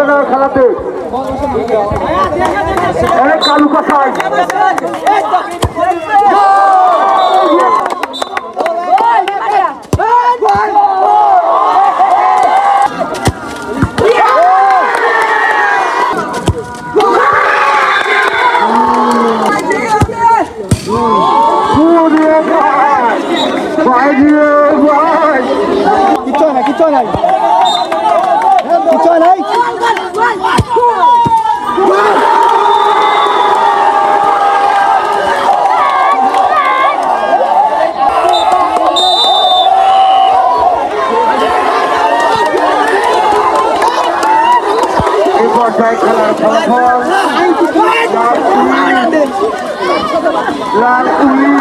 দেওয়ার খেলাতে? এক কালু কষাই সুরিয়ে ভাই পর্যায়ে খেলার ফলাফল। লাল পুলিশ